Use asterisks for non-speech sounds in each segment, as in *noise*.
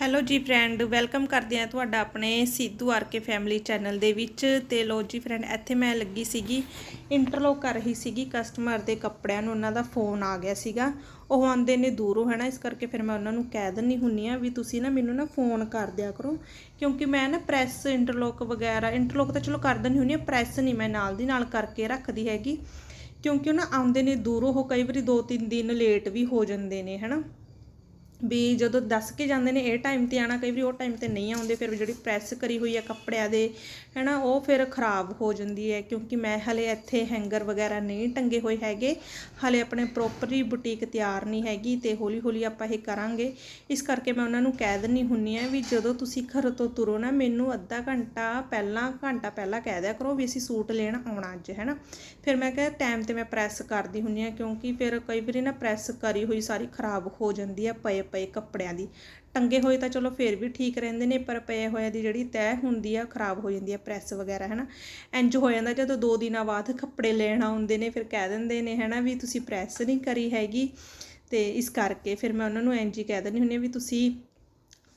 Hello ਜੀ friend, welcome ਕਰਦੇ ਆ ਤੁਹਾਡਾ ਆਪਣੇ Sidhu R K family channel ਦੇ ਵਿੱਚ। ਤੇ ਲੋ ਜੀ ਫਰੈਂਡ, ਇੱਥੇ ਮੈਂ ਲੱਗੀ ਸੀਗੀ, ਇੰਟਰਲੋਕ ਕਰ ਰਹੀ ਸੀਗੀ ਕਸਟਮਰ ਦੇ ਕੱਪੜਿਆਂ ਨੂੰ, ਉਹਨਾਂ ਦਾ ਫੋਨ ਆ ਗਿਆ ਸੀਗਾ। ਉਹ ਆਉਂਦੇ ਨੇ ਦੂਰੋਂ ਹੈ ਨਾ ਇਸ ਕਰਕੇ ਫਿਰ ਮੈਂ ਉਹਨਾਂ ਨੂੰ ਕਹਿ ਦਿੰਨੀ ਹੁੰਨੀ ਆ ਵੀ ਤੁਸੀਂ ਨਾ ਮੈਨੂੰ ਨਾ ਫੋਨ ਕਰ ਦਿਆ ਕਰੋ। ਕਿਉਂਕਿ ਮੈਂ ਨਾ ਪ੍ਰੈਸ ਇੰਟਰਲੋਕ ਵਗੈਰਾ, ਇੰਟਰਲੋਕ ਤਾਂ ਚਲੋ ਕਰ ਦਿੰਦੀ ਹੁੰਨੀ ਆ ਪ੍ਰੈਸ ਨਹੀਂ ਮੈਂ ਨਾਲ ਦੀ ਨਾਲ ਕਰਕੇ ਰੱਖਦੀ ਹੈਗੀ। ਕਿਉਂਕਿ ਉਹ ਨਾ ਆਉਂਦੇ ਨੇ ਦੂਰੋਂ, ਉਹ ਕਈ ਵਾਰੀ 2-3 ਦਿਨ ਲੇਟ ਵੀ ਹੋ ਜਾਂਦੇ ਨੇ ਹੈ ਨਾ ਵੀ ਜਦੋਂ ਦੱਸ ਕੇ ਜਾਂਦੇ ਨੇ ਇਹ ਟਾਈਮ ਤੇ ਆਣਾ ਕਈ ਵਾਰੀ ਉਹ ਟਾਈਮ ਤੇ ਨਹੀਂ ਆਉਂਦੇ, ਫਿਰ ਜਿਹੜੀ ਪ੍ਰੈਸ ਕਰੀ ਹੋਈ ਆ ਕੱਪੜਿਆਂ ਦੇ, ਹੈਨਾ, ਉਹ ਫਿਰ ਖਰਾਬ ਹੋ ਜਾਂਦੀ ਹੈ, ਕਿਉਂਕਿ ਮੈਂ ਹਲੇ ਇੱਥੇ ਹੈਂਗਰ ਵਗੈਰਾ ਨਹੀਂ ਟੰਗੇ ਹੋਏ ਹੈਗੇ, ਹਲੇ ਆਪਣੇ ਪ੍ਰੋਪਰਲੀ ਬੁਟੀਕ ਤਿਆਰ ਨਹੀਂ ਹੈਗੀ ਤੇ ਹੌਲੀ ਹੌਲੀ ਆਪਾਂ ਇਹ ਕਰਾਂਗੇ। ਇਸ ਕਰਕੇ ਮੈਂ ਉਹਨਾਂ ਨੂੰ ਕਹਿ ਦਿੰਨੀ ਹੁੰਨੀ ਆ ਵੀ ਜਦੋਂ ਤੁਸੀਂ ਘਰ ਤੋਂ ਤੁਰੋ ਨਾ, ਮੈਨੂੰ ਅੱਧਾ ਘੰਟਾ ਪਹਿਲਾਂ ਘੰਟਾ ਪਹਿਲਾਂ ਕਹਿ ਦਿਆ ਕਰੋ ਵੀ ਅਸੀਂ ਸੂਟ ਲੈਣ ਆਉਣਾ ਅੱਜ, ਹੈਨਾ। ਫਿਰ ਮੈਂ ਕਿਹਾ ਟਾਈਮ ਤੇ ਮੈਂ ਪ੍ਰੈਸ ਕਰਦੀ ਹੁੰਨੀ ਆ ਕਿਉਂਕਿ ਫਿਰ ਕਈ ਵਾਰੀ ਨਾ ਪ੍ਰੈਸ ਕਰੀ ਹੋਈ ਸਾਰੀ ਖਰਾਬ ਹੋ ਜਾਂਦੀ ਹੈ ਪਏ ਪਏ ਕੱਪੜਿਆਂ ਦੀ। ਟੰਗੇ ਹੋਏ ਤਾਂ ਚਲੋ ਫਿਰ ਵੀ ਠੀਕ ਰਹਿੰਦੇ ਨੇ, ਪਰ ਪਏ ਹੋਇਆ ਦੀ ਜਿਹੜੀ ਤੈਅ ਹੁੰਦੀ ਆ, ਖਰਾਬ ਹੋ ਜਾਂਦੀ ਆ ਪ੍ਰੈਸ ਵਗੈਰਾ, ਹੈਨਾ। ਇੰਜ ਹੋ ਜਾਂਦਾ ਜਦੋਂ ਦੋ ਦਿਨਾਂ ਬਾਅਦ ਕੱਪੜੇ ਲੈਣ ਆਉਂਦੇ ਨੇ, ਫਿਰ ਕਹਿ ਦਿੰਦੇ ਨੇ, ਹੈਨਾ, ਵੀ ਤੁਸੀਂ ਪ੍ਰੈਸ ਨਹੀਂ ਕਰੀ ਹੈਗੀ। ਤੇ ਇਸ ਕਰਕੇ ਫਿਰ ਮੈਂ ਉਹਨਾਂ ਨੂੰ ਇੰਜ ਹੀ ਕਹਿ ਦਿੰਦੀ ਹੁੰਦੀ ਹਾਂ ਵੀ ਤੁਸੀਂ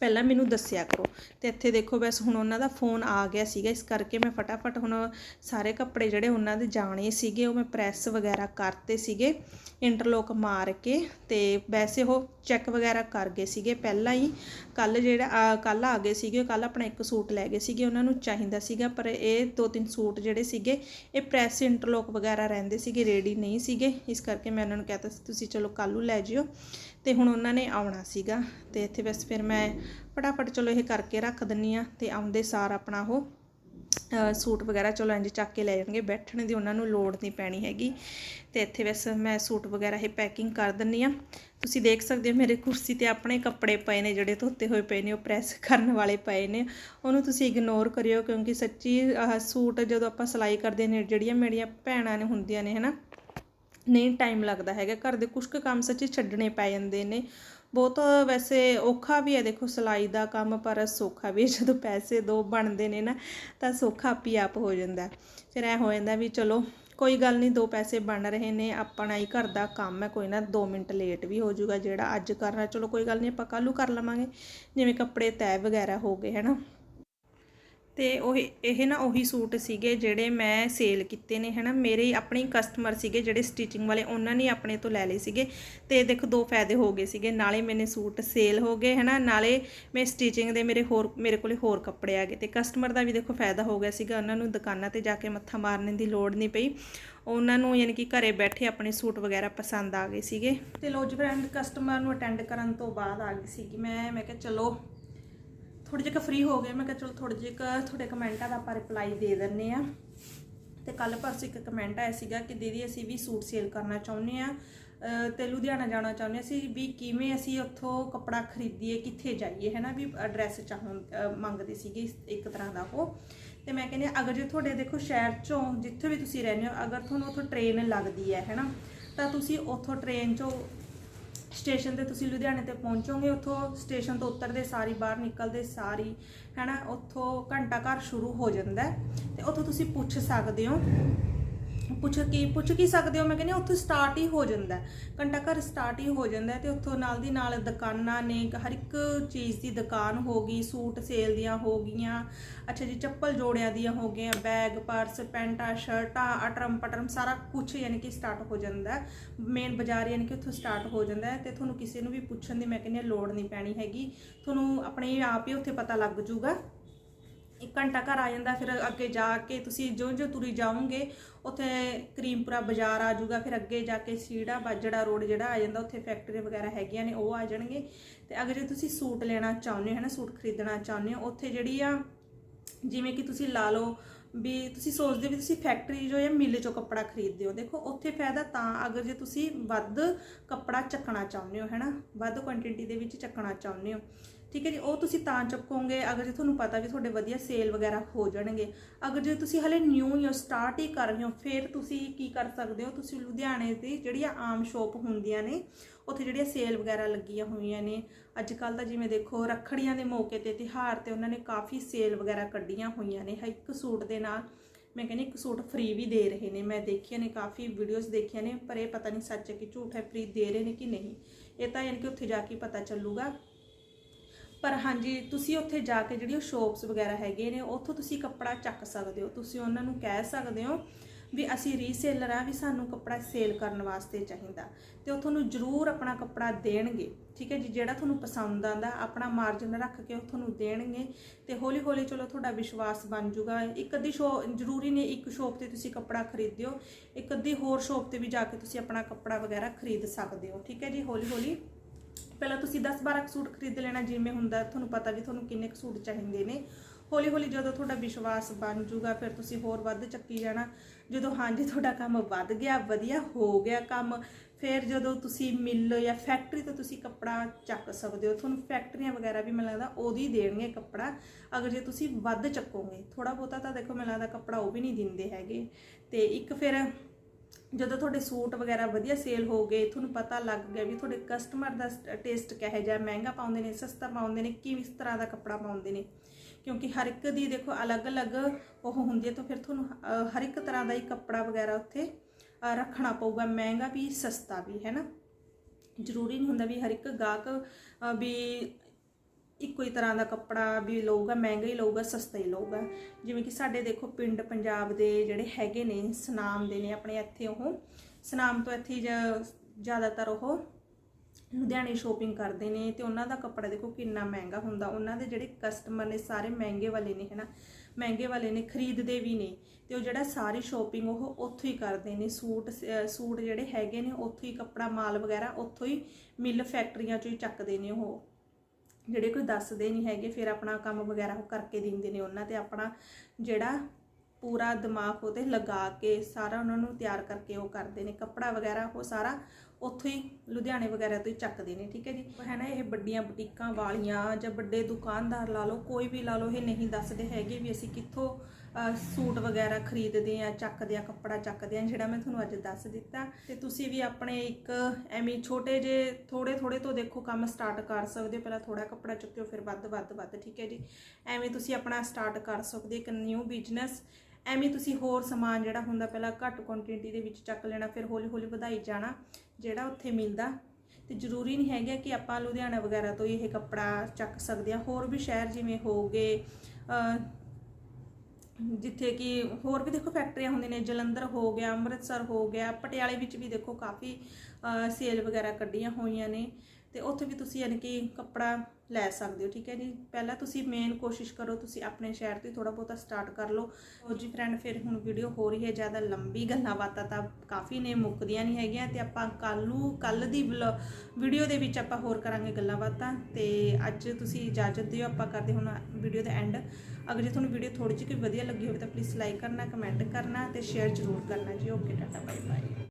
ਪਹਿਲਾਂ ਮੈਨੂੰ ਦੱਸਿਆ ਕਰੋ। ਤੇ ਇੱਥੇ ਦੇਖੋ ਬਸ ਹੁਣ ਉਹਨਾਂ ਦਾ ਫੋਨ ਆ ਗਿਆ ਸੀਗਾ। ਇਸ ਕਰਕੇ ਮੈਂ ਫਟਾਫਟ ਹੁਣ ਸਾਰੇ ਕੱਪੜੇ ਜਿਹੜੇ ਉਹਨਾਂ ਦੇ ਜਾਣੇ ਸੀਗੇ, ਉਹ ਮੈਂ ਪ੍ਰੈਸ ਵਗੈਰਾ ਕਰਤੇ ਸੀਗੇ ਇੰਟਰਲੋਕ ਮਾਰ ਕੇ ਤੇ ਵੈਸੇ ਉਹ ਚੈੱਕ ਵਗੈਰਾ ਕਰ ਗਏ ਸੀਗੇ। ਪਹਿਲਾਂ ਹੀ ਕੱਲ ਜਿਹੜਾ ਕੱਲ ਆ ਗਏ ਸੀਗੇ ਕੱਲ ਆਪਣਾ ਇੱਕ ਸੂਟ ਲੈ ਗਏ ਸੀਗੇ। ਉਹਨਾਂ ਨੂੰ ਚਾਹੀਦਾ ਸੀਗਾ, ਪਰ ਇਹ ਦੋ ਤਿੰਨ ਸੂਟ ਜਿਹੜੇ ਸੀਗੇ, ਇਹ ਪ੍ਰੈਸ ਇੰਟਰਲੋਕ ਵਗੈਰਾ ਰਹਿੰਦੇ ਸੀਗੇ ਰੈਡੀ ਨਹੀਂ ਸੀਗੇ। ਇਸ ਕਰਕੇ ਮੈਂ ਉਹਨਾਂ ਨੂੰ ਕਹਿਤਾ ਸੀ, ਤੁਸੀਂ ਚਲੋ ਕੱਲ ਨੂੰ ਲੈ ਜਿਓ। ਤੇ ਹੁਣ ਉਹਨਾਂ ਨੇ ਆਉਣਾ ਸੀਗਾ ਤੇ ਇੱਥੇ ਬਸ ਫਿਰ ਮੈਂ ਫਟਾਫਟ ਚਲੋ ਇਹ ਕਰਕੇ ਰੱਖ ਦਿੰਨੀ ਆ ਤੇ ਆਉਂਦੇ ਸਾਰ ਆਪਣਾ ਉਹ ਸੂਟ ਵਗੈਰਾ ਚਲੋ ਇੰਜ ਚੱਕ ਕੇ ਲੈ ਜਾਣਗੇ। ਬੈਠਣ ਦੀ ਉਹਨਾਂ ਨੂੰ ਲੋੜ ਨਹੀਂ ਪੈਣੀ ਹੈਗੀ ਤੇ ਇੱਥੇ ਬਸ ਮੈਂ ਸੂਟ ਵਗੈਰਾ ਇਹ ਪੈਕਿੰਗ ਕਰ ਦਿੰਨੀ ਆ। ਤੁਸੀਂ ਦੇਖ ਸਕਦੇ ਹੋ ਮੇਰੇ ਕੁਰਸੀ ਤੇ ਆਪਣੇ ਕੱਪੜੇ ਪਏ ਨੇ, ਜਿਹੜੇ ਧੋਤੇ ਹੋਏ ਪਏ ਨੇ, ਉਹ ਪ੍ਰੈਸ ਕਰਨ ਵਾਲੇ ਪਏ ਨੇ। ਉਹਨੂੰ ਤੁਸੀਂ ਇਗਨੋਰ ਕਰਿਓ ਕਿਉਂਕਿ ਸੱਚੀ ਸੂਟ ਜਦੋਂ ਆਪਾਂ ਸਿਲਾਈ ਕਰਦੇ ਨੇ, ਜਿਹੜੀਆਂ ਮੇਰੀਆਂ ਭੈਣਾਂ ਨੇ ਹੁੰਦੀਆਂ ਨੇ, ਹਨਾ ਨਹੀਂ ਟਾਈਮ ਲੱਗਦਾ ਹੈਗਾ। ਘਰ ਦੇ ਕੁਝ ਕੁ ਕੰਮ ਸੱਚੀ ਛੱਡਣੇ ਪੈ ਜਾਂਦੇ ਨੇ। ਬਹੁਤ ਵੈਸੇ ਔਖਾ ਵੀ ਹੈ। ਦੇਖੋ, ਸਿਲਾਈ ਦਾ ਕੰਮ ਪਰ ਸੌਖਾ ਵੀ *laughs* ਜਦੋਂ ਪੈਸੇ ਦੋ ਬਣਦੇ ਨੇ ਨਾ, ਤਾਂ ਸੌਖਾ ਆਪੀ ਆਪ ਹੋ ਜਾਂਦਾ ਫਿਰ ਐ ਹੋ ਜਾਂਦਾ ਵੀ ਚਲੋ, ਕੋਈ ਗੱਲ ਨਹੀਂ, ਦੋ ਪੈਸੇ ਬਣ ਰਹੇ ਨੇ। ਆਪਣਾ ਹੀ ਘਰ ਦਾ ਕੰਮ ਹੈ। ਕੋਈ ਨਾ 2 ਮਿੰਟ ਲੇਟ ਵੀ ਹੋ ਜਾਊਗਾ। ਜਿਹੜਾ ਅੱਜ ਕਰਨਾ, ਚਲੋ ਕੋਈ ਗੱਲ ਨਹੀਂ, ਆਪਾਂ ਕੱਲ੍ਹ ਨੂੰ ਕਰ ਲਵਾਂਗੇ। ਜਿਵੇਂ ਕੱਪੜੇ ਤੈਅ ਵਗੈਰਾ ਹੋ ਗਏ, ਹੈ ਨਾ? ਤੇ ਉਹ ਇਹ ਨਾ ਉਹੀ ਸੂਟ ਸੀਗੇ ਜਿਹੜੇ ਮੈਂ ਸੇਲ ਕੀਤੇ ਨੇ, ਹਨਾ? ਮੇਰੇ ਆਪਣੇ ਕਸਟਮਰ ਸੀਗੇ ਜਿਹੜੇ ਸਟਿਚਿੰਗ ਵਾਲੇ, ਉਹਨਾਂ ਨੇ ਆਪਣੇ ਤੋਂ ਲੈ ਲਏ ਸੀਗੇ ਤੇ ਦੇਖੋ ਦੋ ਫਾਇਦੇ ਹੋ ਗਏ ਸੀਗੇ। ਨਾਲੇ ਮੈਨੇ ਸੂਟ ਸੇਲ ਹੋ ਗਏ, ਹਨਾ? ਨਾਲੇ ਮੈਂ ਸਟਿਚਿੰਗ ਦੇ ਮੇਰੇ ਹੋਰ, ਮੇਰੇ ਕੋਲੇ ਹੋਰ ਕੱਪੜੇ ਆ ਗਏ ਤੇ ਕਸਟਮਰ ਦਾ ਵੀ ਦੇਖੋ ਫਾਇਦਾ ਹੋ ਗਿਆ ਸੀਗਾ। ਉਹਨਾਂ ਨੂੰ ਦੁਕਾਨਾਂ ਤੇ ਜਾ ਕੇ ਮੱਥਾ ਮਾਰਨ ਦੀ ਲੋੜ ਨਹੀਂ ਪਈ। ਉਹਨਾਂ ਨੂੰ ਯਾਨੀ ਕਿ ਘਰੇ ਬੈਠੇ ਆਪਣੇ ਸੂਟ ਵਗੈਰਾ ਪਸੰਦ ਆ ਗਏ ਸੀਗੇ। ਤੇ ਲੋਜ ਜੀ ਕਸਟਮਰ ਨੂੰ ਅਟੈਂਡ ਕਰਨ ਤੋਂ ਬਾਅਦ ਆ ਗਈ ਸੀਗੀ ਮੈਂ। ਮੈਂ ਕਿਹਾ ਚਲੋ ਥੋੜੀ ਜਿਹੀ ਫ੍ਰੀ ਹੋ ਗਏ ਮੈਂ ਕਿਹਾ ਚਲੋ ਥੋੜੀ ਜਿਹੀ ਤੁਹਾਡੇ ਕਮੈਂਟਾਂ ਦਾ ਆਪਾਂ ਰਿਪਲਾਈ ਦੇ ਦਿੰਨੇ ਆ ਤੇ ਕੱਲ ਪਰਸੋਂ ਇੱਕ ਕਮੈਂਟ ਆਇਆ ਸੀਗਾ ਕਿ ਦੀਦੀ ਅਸੀਂ ਵੀ ਸੂਟ ਸੇਲ ਕਰਨਾ ਚਾਹੁੰਦੇ ਆ ਤੇ ਲੁਧਿਆਣਾ ਜਾਣਾ ਚਾਹੁੰਦੇ ਸੀ ਵੀ ਕਿਵੇਂ ਅਸੀਂ ਉੱਥੋਂ ਕੱਪੜਾ ਖਰੀਦੀਏ ਕਿੱਥੇ ਜਾਈਏ ਹੈ ਨਾ ਵੀ ਐਡਰੈਸ ਚਾਹੁੰ ਮੰਗਦੇ ਸੀਗੇ ਇੱਕ ਤਰ੍ਹਾਂ ਦਾ ਉਹ। ਤੇ ਮੈਂ ਕਹਿੰਦੀ ਹਾਂ, ਅਗਰ ਜੇ ਤੁਹਾਡੇ ਦੇਖੋ ਸ਼ਹਿਰ ਚੋਂ ਜਿੱਥੇ ਵੀ ਤੁਸੀਂ ਰਹਿੰਦੇ ਹੋ ਅਗਰ ਤੁਹਾਨੂੰ ਉੱਥੋਂ ਟ੍ਰੇਨ ਲੱਗਦੀ ਹੈ ਹੈ ਨਾ ਤਾਂ ਤੁਸੀਂ ਉੱਥੋਂ ਟ੍ਰੇਨ ਚੋਂ ਸਟੇਸ਼ਨ ਤੇ ਤੁਸੀਂ ਲੁਧਿਆਣੇ ਤੇ ਪਹੁੰਚੋਗੇ, ਉੱਥੋਂ ਸਟੇਸ਼ਨ ਤੋਂ ਉਤਰਦੇ ਸਾਰੀ, ਬਾਹਰ ਨਿਕਲਦੇ ਸਾਰੀ, ਹੈਨਾ, ਉੱਥੋਂ ਘੰਟਾ ਘਰ ਸ਼ੁਰੂ ਹੋ ਜਾਂਦਾ ਹੈ ਤੇ ਉੱਥੋਂ ਤੁਸੀਂ ਪੁੱਛ ਸਕਦੇ ਹੋ ਪੁੱਛ ਕੀ ਪੁੱਛ ਕੀ ਸਕਦੇ ਹੋ? ਮੈਂ ਕਹਿੰਦੀ ਹਾਂ, ਉੱਥੋਂ ਸਟਾਰਟ ਹੀ ਹੋ ਜਾਂਦਾ ਘੰਟਾ ਘਰ ਸਟਾਰਟ ਹੀ ਹੋ ਜਾਂਦਾ ਹੈ ਤੇ ਉੱਥੋਂ ਨਾਲ ਦੀ ਨਾਲ ਦੁਕਾਨਾਂ ਨੇ ਹਰ ਇੱਕ ਚੀਜ਼ ਦੀ ਦੁਕਾਨ ਹੋ ਗਈ ਸੂਟ ਸੇਲ ਦੀਆਂ ਹੋ ਗਈਆਂ। ਅੱਛਾ ਜੀ ਚੱਪਲ ਜੋੜਿਆਂ ਦੀਆਂ ਹੋ ਗਈਆਂ ਬੈਗ ਪਰਸ ਪੈਂਟਾਂ ਸ਼ਰਟਾਂ ਅਟਰਮ ਪਟਰਮ ਸਾਰਾ ਕੁਝ ਯਾਨੀ ਕਿ ਸਟਾਰਟ ਹੋ ਜਾਂਦਾ ਮੇਨ ਬਾਜ਼ਾਰ ਯਾਨੀ ਕਿ ਉੱਥੋਂ ਸਟਾਰਟ ਹੋ ਜਾਂਦਾ ਹੈ ਤੇ ਤੁਹਾਨੂੰ ਕਿਸੇ ਨੂੰ ਵੀ ਪੁੱਛਣ ਦੀ ਮੈਂ ਕਹਿੰਦੀ ਹਾਂ ਲੋੜ ਨਹੀਂ ਪੈਣੀ ਹੈਗੀ। ਤੁਹਾਨੂੰ ਆਪਣੇ ਆਪ ਹੀ ਉੱਥੇ ਪਤਾ ਲੱਗ ਜੂਗਾ ਇੱਕ ਘੰਟਾ ਘਰ ਆ ਜਾਂਦਾ, ਫਿਰ ਅੱਗੇ ਜਾ ਕੇ ਤੁਸੀਂ ਜੋ ਜਿਉਂ ਤੁਰੀ ਜਾਓਗੇ, ਉੱਥੇ ਕਰੀਮਪੁਰਾ ਬਾਜ਼ਾਰ ਆ ਜਾਊਗਾ, ਫਿਰ ਅੱਗੇ ਜਾ ਕੇ ਸੀੜਾ ਬਾਜੜਾ ਰੋਡ ਜਿਹੜਾ ਆ ਜਾਂਦਾ, ਉੱਥੇ ਫੈਕਟਰੀ ਵਗੈਰਾ ਹੈਗੀਆਂ ਨੇ, ਉਹ ਆ ਜਾਣਗੇ। ਤੇ ਅਗਰ ਜੇ ਤੁਸੀਂ ਸੂਟ ਲੈਣਾ ਚਾਹੁੰਦੇ ਹੋ ਹੈ ਨਾ ਸੂਟ ਖਰੀਦਣਾ ਚਾਹੁੰਦੇ ਹੋ, ਉੱਥੇ ਜਿਹੜੀ ਆ, ਜਿਵੇਂ ਕਿ ਤੁਸੀਂ ਲਾ ਲਓ ਵੀ ਤੁਸੀਂ ਸੋਚਦੇ ਵੀ ਤੁਸੀਂ ਫੈਕਟਰੀ ਜੋ ਜਾਂ ਮਿੱਲ ਚੋਂ ਕੱਪੜਾ ਖਰੀਦਦੇ ਹੋ। ਦੇਖੋ, ਉੱਥੇ ਫਾਇਦਾ ਤਾਂ ਅਗਰ ਜੇ ਤੁਸੀਂ ਵੱਧ ਕੱਪੜਾ ਚੱਕਣਾ ਚਾਹੁੰਦੇ ਹੋ, ਹੈਨਾ, ਵੱਧ ਕੁਆਂਟੀਟੀ ਦੇ ਵਿੱਚ ਚੱਕਣਾ ਚਾਹੁੰਦੇ ਹੋ। ਠੀਕ ਹੈ ਜੀ, ਉਹ ਤੁਸੀਂ ਤਾਂ ਚੱਕੋਗੇ, ਅਗਰ ਜੇ ਤੁਹਾਨੂੰ ਪਤਾ ਵੀ ਤੁਹਾਡੇ ਵਧੀਆ ਸੇਲ ਵਗੈਰਾ ਹੋ ਜਾਣਗੇ, ਅਗਰ ਜੇ ਤੁਸੀਂ ਹਲੇ ਨਿਊ ਹੀ ਜਾਂ ਸਟਾਰਟ ਹੀ ਕਰ ਰਹੇ ਹੋ, ਫਿਰ ਤੁਸੀਂ ਕੀ ਕਰ ਸਕਦੇ ਹੋ? ਤੁਸੀਂ ਲੁਧਿਆਣੇ ਦੀ ਜਿਹੜੀਆਂ ਆਮ ਸ਼ੋਪ ਹੁੰਦੀਆਂ ਨੇ, ਉੱਥੇ ਜਿਹੜੀਆਂ ਸੇਲ ਵਗੈਰਾ ਲੱਗੀਆਂ ਹੋਈਆਂ ਨੇ ਅੱਜ ਕੱਲ ਤਾਂ ਜਿਵੇਂ ਦੇਖੋ, ਰੱਖੜੀਆਂ ਦੇ ਮੌਕੇ ਤੇ ਤਿਹਾਰ ਤੇ ਉਹਨਾਂ ਨੇ ਕਾਫੀ ਸੇਲ ਵਗੈਰਾ ਕੱਢੀਆਂ ਹੋਈਆਂ ਨੇ ਇੱਕ ਸੂਟ ਦੇ ਨਾਲ, ਮੈਂ ਕਹਿੰਦੀ ਇੱਕ ਸੂਟ ਫ੍ਰੀ ਵੀ ਦੇ ਰਹੇ ਨੇ, ਮੈਂ ਦੇਖੀਆਂ ਨੇ, ਕਾਫੀ ਵੀਡੀਓਜ਼ ਦੇਖੀਆਂ ਨੇ, ਪਰ ਇਹ ਪਤਾ ਨਹੀਂ ਸੱਚ ਹੈ ਕਿ ਝੂਠ ਹੈ ਫ੍ਰੀ ਦੇ ਰਹੇ ਨੇ ਕਿ ਨਹੀਂ। ਇਹ ਤਾਂ ਯਾਨੀ ਕਿ ਉੱਥੇ ਜਾ ਕੇ ਪਤਾ ਚੱਲੂਗਾ ਪਰ ਹਾਂਜੀ, ਤੁਸੀਂ ਉੱਥੇ ਜਾ ਕੇ ਜਿਹੜੀ ਉਹ ਸ਼ੋਪਸ ਵਗੈਰਾ ਹੈਗੇ ਨੇ, ਉੱਥੋਂ ਤੁਸੀਂ ਕੱਪੜਾ ਚੱਕ ਸਕਦੇ ਹੋ। ਤੁਸੀਂ ਉਹਨਾਂ ਨੂੰ ਕਹਿ ਸਕਦੇ ਹੋ ਵੀ ਅਸੀਂ ਰੀਸੇਲਰ ਆ ਵੀ ਸਾਨੂੰ ਕੱਪੜਾ ਸੇਲ ਕਰਨ ਵਾਸਤੇ ਚਾਹੀਦਾ। ਤੇ ਉਹ ਤੁਹਾਨੂੰ ਜ਼ਰੂਰ ਆਪਣਾ ਕੱਪੜਾ ਦੇਣਗੇ, ਠੀਕ ਹੈ ਜੀ? ਜਿਹੜਾ ਤੁਹਾਨੂੰ ਪਸੰਦ ਆਂਦਾ ਆਪਣਾ ਮਾਰਜਨ ਰੱਖ ਕੇ ਉਹ ਤੁਹਾਨੂੰ ਦੇਣਗੇ ਤੇ ਹੌਲੀ ਹੌਲੀ ਚਲੋ ਤੁਹਾਡਾ ਵਿਸ਼ਵਾਸ ਬਣ ਜਾਊਗਾ। ਇੱਕ ਅੱਧੀ ਸ਼ੋ ਜ਼ਰੂਰੀ ਨਹੀਂ ਇੱਕ ਸ਼ੋਪ ਤੇ ਤੁਸੀਂ ਕੱਪੜਾ ਖਰੀਦਿਓ, ਇੱਕ ਅੱਧੀ ਹੋਰ ਸ਼ੋਪ ਤੇ ਵੀ ਜਾ ਕੇ ਤੁਸੀਂ ਆਪਣਾ ਕੱਪੜਾ ਵਗੈਰਾ ਖਰੀਦ ਸਕਦੇ ਹੋ, ਠੀਕ ਹੈ ਜੀ? ਹੌਲੀ ਹੌਲੀ ਪਹਿਲਾਂ ਤੁਸੀਂ 10-12 ਸੂਟ ਖਰੀਦ ਲੈਣਾ, ਜਿਵੇਂ ਹੁੰਦਾ, ਤੁਹਾਨੂੰ ਪਤਾ ਵੀ ਤੁਹਾਨੂੰ ਕਿੰਨੇ ਕੁ ਸੂਟ ਚਾਹੀਦੇ ਨੇ। ਹੌਲੀ ਹੌਲੀ ਜਦੋਂ ਤੁਹਾਡਾ ਵਿਸ਼ਵਾਸ ਬਣ ਜਾਊਗਾ, ਫਿਰ ਤੁਸੀਂ ਹੋਰ ਵੱਧ ਚੱਕੀ ਜਾਣਾ। ਜਦੋਂ ਹਾਂਜੀ, ਤੁਹਾਡਾ ਕੰਮ ਵੱਧ ਗਿਆ, ਵਧੀਆ ਹੋ ਗਿਆ ਕੰਮ, ਫਿਰ ਜਦੋਂ ਤੁਸੀਂ ਮਿਲ ਜਾਂ ਫੈਕਟਰੀ ਤੋਂ ਤੁਸੀਂ ਕੱਪੜਾ ਚੱਕ ਸਕਦੇ ਹੋ। ਤੁਹਾਨੂੰ ਫੈਕਟਰੀਆਂ ਵਗੈਰਾ ਵੀ ਮੈਨੂੰ ਲੱਗਦਾ ਉਹਦੀ ਦੇਣਗੇ ਕੱਪੜਾ। ਅਗਰ ਜੇ ਤੁਸੀਂ ਵੱਧ ਚੱਕੋਗੇ ਥੋੜਾ ਬਹੁਤਾ ਤਾਂ ਦੇਖੋ, ਮੈਨੂੰ ਲੱਗਦਾ ਕੱਪੜਾ ਉਹ ਵੀ ਨਹੀਂ ਦਿੰਦੇ ਹੈਗੇ। ਤੇ ਇੱਕ ਫਿਰ ਜਦੋਂ ਤੁਹਾਡੇ ਸੂਟ ਵਗੈਰਾ ਵਧੀਆ ਸੇਲ ਹੋ ਗਏ, ਤੁਹਾਨੂੰ ਪਤਾ ਲੱਗ ਗਿਆ ਵੀ ਤੁਹਾਡੇ ਕਸਟਮਰ ਦਾ ਟੇਸਟ ਕਿਹੋ ਜਿਹਾ, ਮਹਿੰਗਾ ਪਾਉਂਦੇ ਨੇ, ਸਸਤਾ ਪਾਉਂਦੇ ਨੇ ਕਿਸ ਤਰ੍ਹਾਂ ਦਾ ਕੱਪੜਾ ਪਾਉਂਦੇ ਨੇ। ਕਿਉਂਕਿ ਹਰ ਇੱਕ ਦੀ ਦੇਖੋ ਅਲੱਗ-ਅਲੱਗ ਉਹ ਹੁੰਦੀ ਹੈ, ਤਾਂ ਫਿਰ ਤੁਹਾਨੂੰ ਹਰ ਇੱਕ ਤਰ੍ਹਾਂ ਦਾ ਹੀ ਕੱਪੜਾ ਵਗੈਰਾ ਉੱਥੇ ਰੱਖਣਾ ਪਊਗਾ, ਮਹਿੰਗਾ ਵੀ, ਸਸਤਾ ਵੀ, ਹੈ ਨਾ? ਜ਼ਰੂਰੀ ਨਹੀਂ ਹੁੰਦਾ ਵੀ ਹਰ ਇੱਕ ਗਾਹਕ ਵੀ ਇੱਕੋ ਹੀ ਤਰ੍ਹਾਂ ਦਾ ਕੱਪੜਾ ਵੀ ਲਊਗਾ, ਮਹਿੰਗਾ ਹੀ ਲਊਗਾ, ਸਸਤਾ ਹੀ ਲਊਗਾ। ਜਿਵੇਂ ਕਿ ਸਾਡੇ ਦੇਖੋ ਪਿੰਡ ਪੰਜਾਬ ਦੇ ਜਿਹੜੇ ਹੈਗੇ ਨੇ, ਸਨਾਮ ਦੇ ਨੇ ਆਪਣੇ ਇੱਥੇ ਉਹ। ਸਨਾਮ ਤੋਂ ਇੱਥੇ ਜ- ਜ਼ਿਆਦਾਤਰ ਉਹ ਲੁਧਿਆਣੇ ਸ਼ੋਪਿੰਗ ਕਰਦੇ ਨੇ ਤੇ ਉਹਨਾਂ ਦਾ ਕੱਪੜਾ ਦੇਖੋ ਕਿੰਨਾ ਮਹਿੰਗਾ ਹੁੰਦਾ। ਉਹਨਾਂ ਦੇ ਜਿਹੜੇ ਕਸਟਮਰ ਨੇ ਸਾਰੇ ਮਹਿੰਗੇ ਵਾਲੇ ਨੇ, ਹਨਾ? ਮਹਿੰਗੇ ਵਾਲੇ ਨੇ, ਖਰੀਦਦੇ ਵੀ ਨੇ ਤੇ ਉਹ ਜਿਹੜਾ ਸਾਰੀ ਸ਼ੋਪਿੰਗ ਉਹ ਉੱਥੋਂ ਹੀ ਕਰਦੇ ਨੇ। ਸੂਟ ਅਹ ਸੂਟ ਜਿਹੜੇ ਹੈਗੇ ਨੇ, ਉੱਥੋਂ ਹੀ ਕੱਪੜਾ ਮਾਲ ਵਗੈਰਾ ਉੱਥੋਂ ਹੀ ਮਿਲ ਫੈਕਟਰੀਆਂ ਚੋਂ ਹੀ ਚੱਕਦੇ ਨੇ ਉਹ। ਜਿਹੜੇ ਕੋਈ ਦੱਸਦੇ ਨਹੀਂ ਹੈਗੇ, ਫਿਰ ਆਪਣਾ ਕੰਮ ਵਗੈਰਾ ਉਹ ਕਰਕੇ ਦਿੰਦੇ ਨੇ ਉਹਨਾਂ ਤੇ ਆਪਣਾ ਜਿਹੜਾ ਪੂਰਾ ਦਿਮਾਗ ਉਹਦੇ ਲਗਾ ਕੇ ਸਾਰਾ ਉਹਨਾਂ ਨੂੰ ਤਿਆਰ ਕਰਕੇ ਉਹ ਕਰਦੇ ਨੇ। ਕੱਪੜਾ ਵਗੈਰਾ ਉਹ ਸਾਰਾ ਉੱਥੋਂ ਹੀ ਲੁਧਿਆਣੇ ਵਗੈਰਾ ਤੋਂ ਹੀ ਚੱਕਦੇ ਨੇ, ਠੀਕ ਹੈ ਜੀ? ਹੈ ਨਾ ਇਹ ਵੱਡੀਆਂ ਬੁਟੀਕਾਂ ਵਾਲੀਆਂ ਜਾਂ ਵੱਡੇ ਦੁਕਾਨਦਾਰ ਲਾ ਲਓ, ਕੋਈ ਵੀ ਲਾ ਲਓ, ਇਹ ਨਹੀਂ ਦੱਸਦੇ ਹੈਗੇ ਵੀ ਅਸੀਂ ਕਿੱਥੋਂ ਸੂਟ ਵਗੈਰਾ ਖਰੀਦਦੇ ਆ, ਚੱਕਦੇ ਆ, ਕੱਪੜਾ ਚੱਕਦੇ ਆ, ਜਿਹੜਾ ਮੈਂ ਤੁਹਾਨੂੰ ਅੱਜ ਦੱਸ ਦਿੱਤਾ। ਤੇ ਤੁਸੀਂ ਵੀ ਆਪਣੇ ਇੱਕ ਐਵੇਂ ਛੋਟੇ ਜੇ ਥੋੜੇ ਥੋੜੇ ਤੋਂ ਦੇਖੋ ਕੰਮ ਸਟਾਰਟ ਕਰ ਸਕਦੇ ਹੋ। ਪਹਿਲਾਂ ਥੋੜਾ ਕੱਪੜਾ ਚੁੱਕਿਓ, ਫਿਰ ਵੱਧ ਵੱਧ ਵੱਧ, ਠੀਕ ਹੈ ਜੀ? ਐਵੇਂ ਤੁਸੀਂ ਆਪਣਾ ਸਟਾਰਟ ਕਰ ਸਕਦੇ ਹੋ ਇੱਕ ਨਿਊ ਬਿਜ਼ਨਸ ਐਵੇਂ ਤੁਸੀਂ ਹੋਰ ਸਮਾਨ ਜਿਹੜਾ ਹੁੰਦਾ, ਪਹਿਲਾਂ ਘੱਟ ਕੁਆਂਟੀਟੀ ਦੇ ਵਿੱਚ ਚੱਕ ਲੈਣਾ, ਫਿਰ ਹੌਲੀ ਹੌਲੀ ਵਧਾਈ ਜਾਣਾ, ਜਿਹੜਾ ਉੱਥੇ ਮਿਲਦਾ। ਤੇ ਜ਼ਰੂਰੀ ਨਹੀਂ ਹੈਗਾ ਕਿ ਆਪਾਂ ਲੁਧਿਆਣਾ ਵਗੈਰਾ ਤੋਂ ਹੀ ਇਹ ਕੱਪੜਾ ਚੱਕ ਸਕਦੇ ਹਾਂ। ਹੋਰ ਵੀ ਸ਼ਹਿਰ ਜਿਵੇਂ ਹੋ ਗਏ ਜਿੱਥੇ ਕਿ ਹੋਰ ਵੀ ਦੇਖੋ ਫੈਕਟਰੀਆਂ ਹੁੰਦੀਆਂ ਨੇ, ਜਲੰਧਰ ਹੋ ਗਿਆ, ਅੰਮ੍ਰਿਤਸਰ ਹੋ ਗਿਆ, ਪਟਿਆਲੇ ਵਿੱਚ ਵੀ ਦੇਖੋ ਕਾਫੀ ਸੇਲ ਵਗੈਰਾ ਕੱਢੀਆਂ ਹੋਈਆਂ ਨੇ। ਤੇ ਉੱਥੇ ਵੀ ਤੁਸੀਂ ਯਾਨੀ ਕਿ ਕੱਪੜਾ ਲੈ ਸਕਦੇ ਹੋ, ਠੀਕ ਹੈ ਜੀ। ਪਹਿਲਾਂ ਤੁਸੀਂ ਮੇਨ ਕੋਸ਼ਿਸ਼ ਕਰੋ, ਤੁਸੀਂ ਆਪਣੇ ਸ਼ਹਿਰ ਤੋਂ ਥੋੜਾ ਬਹੁਤਾ ਸਟਾਰਟ ਕਰ ਲਓ। ਹੋਰ ਜੀ ਫਰੈਂਡ ਫਿਰ ਹੁਣ ਵੀਡੀਓ ਹੋ ਰਹੀ ਹੈ ਜ਼ਿਆਦਾ ਲੰਬੀ ਗੱਲਾਂ ਬਾਤਾਂ ਤਾਂ ਕਾਫੀ ਨੇ, ਮੁੱਕਦੀਆਂ ਨਹੀਂ ਹੈਗੀਆਂ ਤੇ ਆਪਾਂ ਕੱਲ ਨੂੰ ਕੱਲ ਦੀ ਵੀਡੀਓ ਦੇ ਵਿੱਚ ਆਪਾਂ ਹੋਰ ਕਰਾਂਗੇ ਗੱਲਾਂ ਬਾਤਾਂ। ਤੇ ਅੱਜ ਤੁਸੀਂ ਇਜਾਜ਼ਤ ਦਿਓ, ਆਪਾਂ ਕਰਦੇ ਹੁਣ ਵੀਡੀਓ ਦਾ ਐਂਡ ਅਗਰ ਜੇ ਤੁਹਾਨੂੰ ਵੀਡੀਓ ਥੋੜੀ ਜਿਹੀ ਕੋਈ ਵਧੀਆ ਲੱਗੀ ਹੋਵੇ ਤਾਂ ਪਲੀਜ਼ ਲਾਈਕ ਕਰਨਾ ਕਮੈਂਟ ਕਰਨਾ ਤੇ ਸ਼ੇਅਰ ਜ਼ਰੂਰ ਕਰਨਾ ਜੀ। Okay tata bye bye